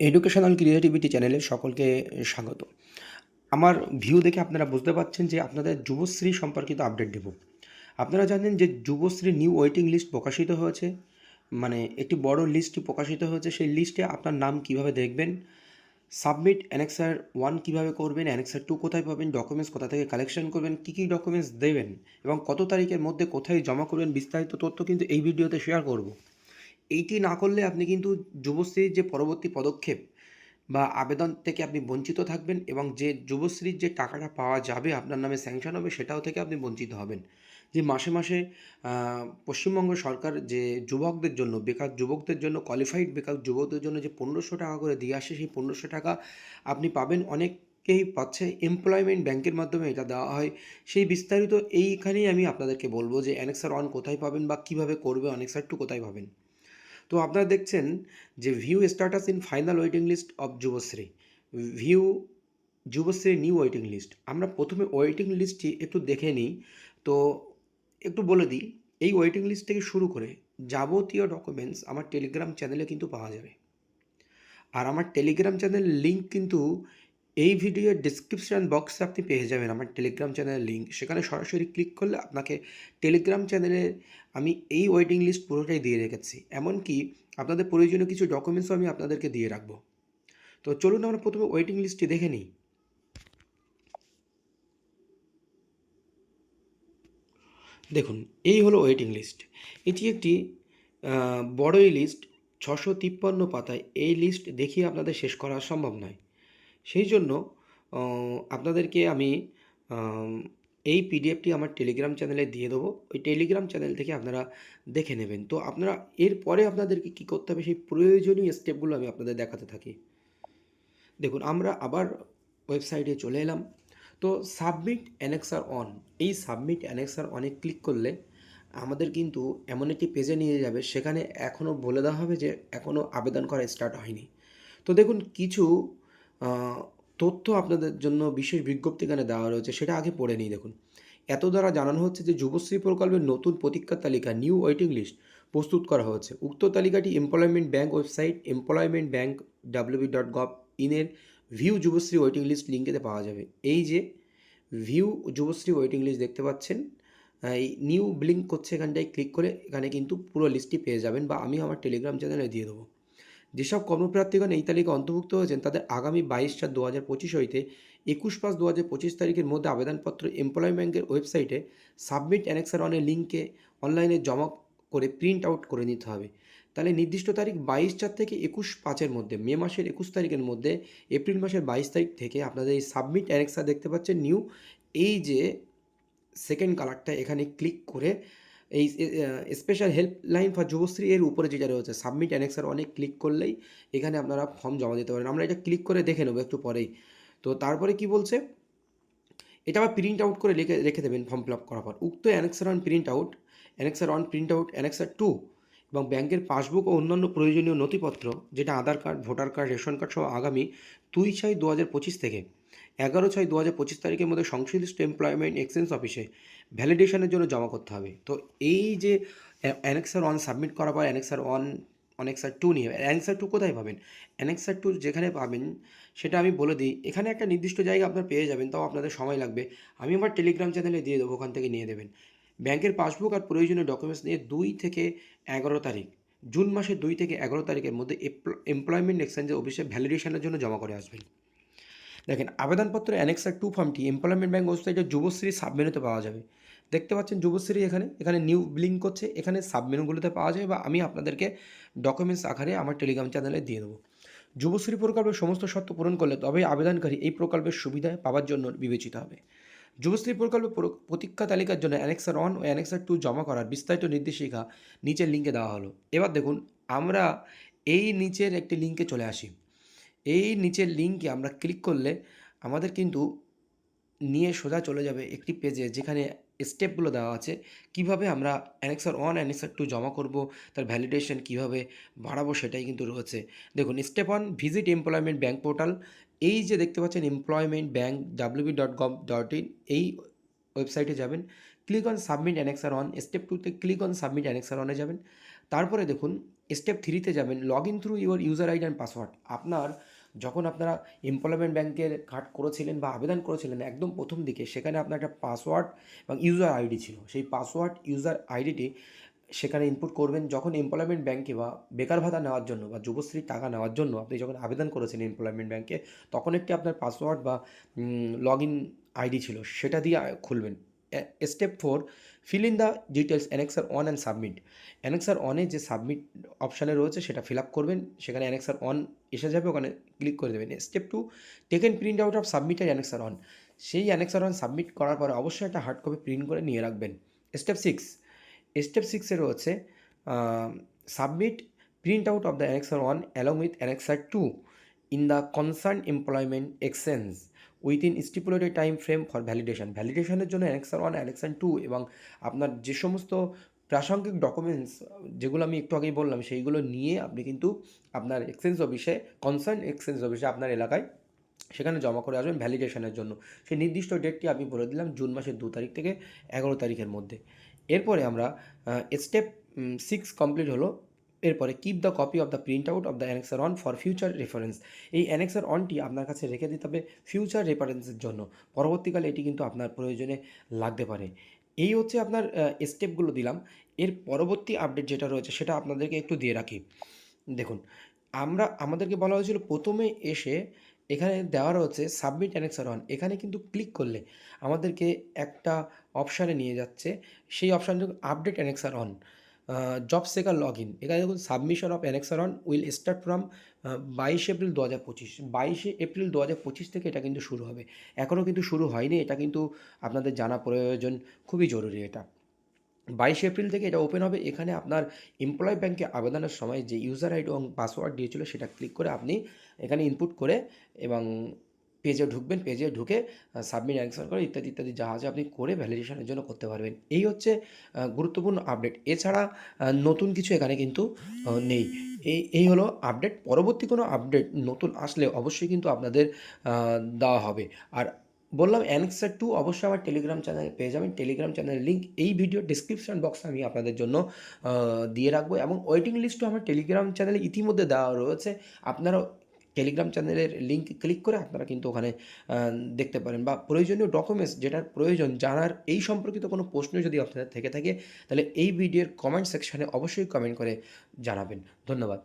Educational creativity চ্যানেলে সকলকে স্বাগত। আমার ভিউ দেখে আপনারা বুঝতে পারছেন যে আপনাদের যুবশ্রী সম্পর্কিত আপডেট দেব। আপনারা জানেন যে যুবশ্রী নিউ ওয়েটিং লিস্ট প্রকাশিত হয়েছে। মানে একটি বড় লিস্ট প্রকাশিত হয়েছে। সেই লিস্টে আপনার নাম কীভাবে দেখবেন সাবমিট অ্যানেক্সার ওয়ান কীভাবে করবেন অ্যানেক্সার টু কোথায় পাবেন ডকুমেন্টস কোথা থেকে কালেকশন করবেন, কী কী ডকুমেন্টস দেবেন এবং কত তারিখের মধ্যে কোথায় জমা করবেন বিস্তারিত তথ্য কিন্তু এই ভিডিওতে শেয়ার করব। এইটি না করলে আপনি কিন্তু যুবশ্রীর যে পরবর্তী পদক্ষেপ বা আবেদন থেকে আপনি বঞ্চিত থাকবেন এবং যে যুবশ্রীর যে টাকাটা পাওয়া যাবে আপনার নামে স্যাংশন হবে, সেটাও থেকে আপনি বঞ্চিত হবেন। যে মাসে মাসে পশ্চিমবঙ্গ সরকার যে যুবকদের জন্য, বেকার যুবকদের জন্য কোয়ালিফাইড বেকার যুবকদের জন্য যে পনেরোশো টাকা করে দিয়ে আসে, সেই পনেরোশো টাকা আপনি পাবেন। অনেককেই পাচ্ছে এমপ্লয়মেন্ট ব্যাংকের মাধ্যমে এটা দেওয়া হয়। সেই বিস্তারিত এইখানেই আমি আপনাদেরকে বলব যে অ্যানেক্সার ওয়ান কোথায় পাবেন বা কীভাবে করবে অ্যানেক্সার টু কোথায় পাবেন? তো আপনারা দেখছেন যে view status in final waiting list of Yuvashree view Yuvashree new waiting list আমরা প্রথমে ওয়েটিং লিস্টটি একটু দেখে নিই। তো একটু বলে দিই, এই ওয়েটিং লিস্ট থেকে শুরু করে যাবতীয় ডকুমেন্টস আমার টেলিগ্রাম চ্যানেলে কিন্তু পাওয়া যাবে। আর আমার টেলিগ্রাম চ্যানেল লিঙ্ক কিন্তু এই ভিডিওর ডিসক্রিপশান বক্সে আপনি পেয়ে যাবেন আমার টেলিগ্রাম চ্যানেলের লিঙ্ক সেখানে সরাসরি ক্লিক করলে আপনাকে টেলিগ্রাম চ্যানেলে আমি এই ওয়েটিং লিস্ট পুরোটাই দিয়ে রেখেছি। এমনকি আপনাদের প্রয়োজনীয় কিছু ডকুমেন্টসও আমি আপনাদেরকে দিয়ে রাখব। তো চলুন আমরা প্রথমে ওয়েটিং লিস্টটি দেখে নিই। দেখুন, এই হলো ওয়েটিং লিস্ট এটি একটি বড়ই লিস্ট ছশো তিপ্পান্ন পাতায় এই লিস্ট দেখিয়ে আপনাদের শেষ করা সম্ভব নয়। সেই জন্য আপনাদেরকে আমি এই পিডিএফটি আমার টেলিগ্রাম চ্যানেলে দিয়ে দেবো। ওই টেলিগ্রাম চ্যানেল থেকে আপনারা দেখে নেবেন। তো আপনারা এরপরে আপনাদেরকে কী করতে হবে, সেই প্রয়োজনীয় স্টেপগুলো আমি আপনাদের দেখাতে থাকি। দেখুন, আমরা আবার ওয়েবসাইটে চলে এলাম। তো সাবমিট অ্যানেক্সার অন, এই সাবমিট অ্যানেক্সার অনে ক্লিক করলে আমাদের কিন্তু এমন একটি পেজে নিয়ে যাবে, সেখানে এখনও বলে দেওয়া হবে যে এখনও আবেদন করা স্টার্ট হয়নি। তো দেখুন, কিছু তথ্য আপনাদের জন্য বিশেষ বিজ্ঞপ্তি এখানে দেওয়া রয়েছে, সেটা আগে পড়ে নিই দেখুন। এত দ্বারা জানানো হচ্ছে যে যুবশ্রী প্রকল্পের নতুন প্রতীক্ষার তালিকা নিউ ওয়েটিং লিস্ট প্রস্তুত করা হয়েছে। উক্ত তালিকাটি employment bank website employment bank WB dot gov ইনের ভিউ যুবশ্রী ওয়েটিং লিস্ট লিঙ্কেতে পাওয়া যাবে। এই যে ভিউ যুবশ্রী ওয়েটিং লিস্ট দেখতে পাচ্ছেন এই নিউ ব্লিঙ্ক করছে এখানটায় ক্লিক করে এখানে কিন্তু পুরো লিস্টটি পেয়ে যাবেন বা আমি আমার টেলিগ্রাম চ্যানেলে দিয়ে দেবো। যেসব কর্মপ্রার্থীগণ এই তালিকা অন্তর্ভুক্ত হয়েছেন, তাদের আগামী বাইশ চার দু হাজার পঁচিশ হইতে একুশ পাঁচ দু হাজার পঁচিশ তারিখের মধ্যে আবেদনপত্র এমপ্লয় ব্যাংকের ওয়েবসাইটে সাবমিট অ্যানেক্সার অনের লিঙ্কে অনলাইনে জমা করে প্রিন্ট আউট করে নিতে হবে। তাহলে নির্দিষ্ট তারিখ বাইশ চার থেকে একুশ পাঁচের মধ্যে, মে মাসের একুশ তারিখের মধ্যে, এপ্রিল মাসের বাইশ তারিখ থেকে আপনাদের এই সাবমিট অ্যানেক্সার দেখতে পাচ্ছেন নিউ এই যে সেকেন্ড কালারটা এখানে ক্লিক করে এই স্পেশাল হেল্পলাইন ফর যুবশ্রী এর উপরে যেটা রয়েছে সাবমিট অ্যানেক্সার অনেক ক্লিক করলেই এখানে আপনারা ফর্ম জমা দিতে পারেন। আমরা এটা ক্লিক করে দেখে নেব একটু পরেই। তো তারপরে কি বলছে? এটা আবার প্রিন্ট আউট করে রেখে রেখে দেবেন ফর্ম ফিল আপ করার পর। উক্ত annexure one print out annexure one print out annexure two এবং ব্যাংকের পাসবুক ও অন্যান্য প্রয়োজনীয় নথিপত্র, যেটা Aadhaar card voter card ration card সহ আগামী দুই ছয় দু হাজার পঁচিশ থেকে এগারো ছয় দু হাজার পঁচিশ তারিখের মধ্যে সংশ্লিষ্ট এমপ্লয়মেন্ট এক্সচেঞ্জ অফিসে ভ্যালিডেশনের জন্য জমা করতে হবে। তো এই যে অ্যানেক্সার ওয়ান সাবমিট করার পর অ্যানেক্সার ওয়ান অ্যানেক্সার টু নিয়ে অ্যানেক্সার টু কোথায় পাবেন? অ্যানেক্সার টু যেখানে পাবেন, সেটা আমি বলে দিই। এখানে একটা নির্দিষ্ট জায়গা আপনার পেয়ে যাবেন, তাও আপনাদের সময় লাগবে। আমি আমার টেলিগ্রাম চ্যানেলে দিয়ে দেবো, ওখান থেকে নিয়ে দেবেন। ব্যাংকের পাসবুক আর প্রয়োজনীয় ডকুমেন্টস নিয়ে দুই থেকে এগারো তারিখ, জুন মাসের দুই থেকে এগারো তারিখের মধ্যে এমপ্লয়মেন্ট এক্সচেঞ্জের অফিসে ভ্যালিডেশনের জন্য জমা করে আসবেন। দেখেন, আবেদনপত্র অ্যানেক্সার টু ফর্মটি এমপ্লয়মেন্ট ব্যাংক ওয়েবসাইটে যুবশ্রী সাবমেনুতে পাওয়া যাবে। দেখতে পাচ্ছেন যুবশ্রী এখানে এখানে নিউ ব্লিঙ্ক করছে এখানে সাবমেনুগুলোতে পাওয়া যায় বা আমি আপনাদেরকে ডকুমেন্টস আকারে আমার টেলিগ্রাম চ্যানেলে দিয়ে দেবো। যুবশ্রী প্রকল্পের সমস্ত শর্ত পূরণ করলে তবে আবেদনকারী এই প্রকল্পের সুবিধা পাওয়ার জন্য বিবেচিত হবে। যুবশ্রী প্রকল্পের প্রতীক্ষা তালিকার জন্য অ্যানেক্সার ওয়ান ও অ্যানেক্সার টু জমা করার বিস্তারিত নির্দেশিকা নিচের লিঙ্কে দেওয়া হলো। এবার দেখুন, আমরা এই নিচের একটি লিঙ্কে চলে আসি। এই নিচের লিঙ্কে আমরা ক্লিক করলে আমাদের কিন্তু নিয়ে সোজা চলে যাবে একটি পেজে যেখানে স্টেপগুলো দেওয়া আছে। কীভাবে আমরা অ্যানেক্সার ওয়ান অ্যানেক্সার টু জমা করব, তার ভ্যালিডেশন কীভাবে বাড়াবো সেটাই কিন্তু রয়েছে। দেখুন step one visit employment bank portal এই যে দেখতে পাচ্ছেন employment bank WB dot gov dot in এই ওয়েবসাইটে যাবেন। Click on submit annexure one step টুতে ক্লিক অন সাবমিট অ্যানেক্সার অনে যাবেন। তারপরে দেখুন স্টেপ থ্রিতে যাবেন log in through your user ID and password আপনার যখন আপনারা এমপ্লয়মেন্ট ব্যাংকের কার্ড করেছিলেন বা আবেদন করেছিলেন একদম প্রথম দিকে, সেখানে আপনার একটা পাসওয়ার্ড এবং ইউজার আইডি ছিল। সেই পাসওয়ার্ড ইউজার আইডিটি সেখানে ইনপুট করবেন। যখন এমপ্লয়মেন্ট ব্যাংকে বা বেকার ভাতা নেওয়ার জন্য বা যুবশ্রীর টাকা নেওয়ার জন্য আপনি যখন আবেদন করেছেন এমপ্লয়মেন্ট ব্যাংকে, তখন একটি আপনার পাসওয়ার্ড বা লগ ইন আইডি ছিল, সেটা দিয়ে খুলবেন। Step four fill in the details annexure one and submit annexure অনে যে সাবমিট অপশানে রয়েছে, সেটা ফিল আপ করবেন, সেখানে অ্যানেক্সার অন এসে যাবে, ওখানে ক্লিক করে দেবেন। Step two taken print out of submitted annexure one সেই অ্যানেক্সার অন সাবমিট করার পরে অবশ্যই একটা হার্ড কপি প্রিন্ট করে নিয়ে রাখবেন। স্টেপ সিক্স স্টেপ সিক্সে রয়েছে submit print out of the annexure one along with annexure two in the concern employment exchange within stipulated time frame for validation ভ্যালিডেশনের জন্য অ্যানেক্সার ওয়ান অ্যানেক্সার টু এবং আপনার যে সমস্ত প্রাসঙ্গিক ডকুমেন্টস যেগুলো আমি একটু আগেই বললাম, সেইগুলো নিয়ে আপনি কিন্তু আপনার এক্সচেঞ্জ অফিসে কনসার্ন এক্সচেঞ্জ অফিসে আপনার এলাকায় সেখানে জমা করে আসবেন ভ্যালিডেশনের জন্য। সেই নির্দিষ্ট ডেটটি আমি বলে দিলাম জুন মাসের দু তারিখ থেকে এগারো তারিখের মধ্যে। এরপরে আমরা স্টেপ সিক্স কমপ্লিট হলো এরপরে keep the copy of the print out of the annexure one for future reference এই অ্যানেক্সার অনটি আপনার কাছে রেখে দিতে হবে ফিউচার রেফারেন্সের জন্য। পরবর্তীকালে এটি কিন্তু আপনার প্রয়োজনে লাগতে পারে। এই হচ্ছে আপনার স্টেপগুলো দিলাম। এর পরবর্তী আপডেট যেটা রয়েছে সেটা আপনাদেরকে একটু দিয়ে রাখি। দেখুন, আমরা, আমাদেরকে বলা হয়েছিল প্রথমে এসে এখানে দেওয়া রয়েছে সাবমিট অ্যানেক্সার অন এখানে কিন্তু ক্লিক করলে আমাদেরকে একটা অপশানে নিয়ে যাচ্ছে। সেই অপশানটা update annexure one job seeker log in এখানে দেখুন submission of annexure one will start from বাইশ এপ্রিল দু হাজার পঁচিশ। বাইশে এপ্রিল দু হাজার পঁচিশ থেকে এটা কিন্তু শুরু হবে। এখনও কিন্তু শুরু হয়নি, এটা কিন্তু আপনাদের জানা প্রয়োজন, খুবই জরুরি এটা। বাইশে এপ্রিল থেকে এটা ওপেন হবে। এখানে আপনার এমপ্লয় ব্যাংকে আবেদনের সময় যে ইউজার আইডি এবং পাসওয়ার্ড দিয়েছিল, সেটা ক্লিক করে আপনি এখানে ইনপুট করে এবং পেজে ঢুকবেন পেজে ঢুকে সাবমিট অ্যান্সার করে ইত্যাদি ইত্যাদি যা আছে আপনি করে ভ্যালিডেশনের জন্য করতে পারবেন। এই হচ্ছে গুরুত্বপূর্ণ আপডেট এছাড়া নতুন কিছু এখানে কিন্তু নেই। এই এই হলো আপডেট পরবর্তী কোনো আপডেট নতুন আসলে অবশ্যই কিন্তু আপনাদের দেওয়া হবে। আর বললাম অ্যানেক্সার টু অবশ্যই আমার টেলিগ্রাম চ্যানেলে পেয়ে যাবেন। টেলিগ্রাম চ্যানেলের লিঙ্ক এই ভিডিও ডিসক্রিপশন বক্সে আমি আপনাদের জন্য দিয়ে রাখব। এবং ওয়েটিং লিস্টও আমার টেলিগ্রাম চ্যানেলে ইতিমধ্যে দেওয়া রয়েছে। আপনারাও টেলিগ্রাম চ্যানেলের লিঙ্ক ক্লিক করে আপনারা কিন্তু ওখানে দেখতে পারেন বা প্রয়োজনীয় ডকুমেন্টস যেটার প্রয়োজন, জানার এই সম্পর্কিত কোনো প্রশ্ন যদি আপনাদের থেকে থাকে, তাহলে এই ভিডিওর কমেন্ট সেকশানে অবশ্যই কমেন্ট করে জানাবেন। ধন্যবাদ।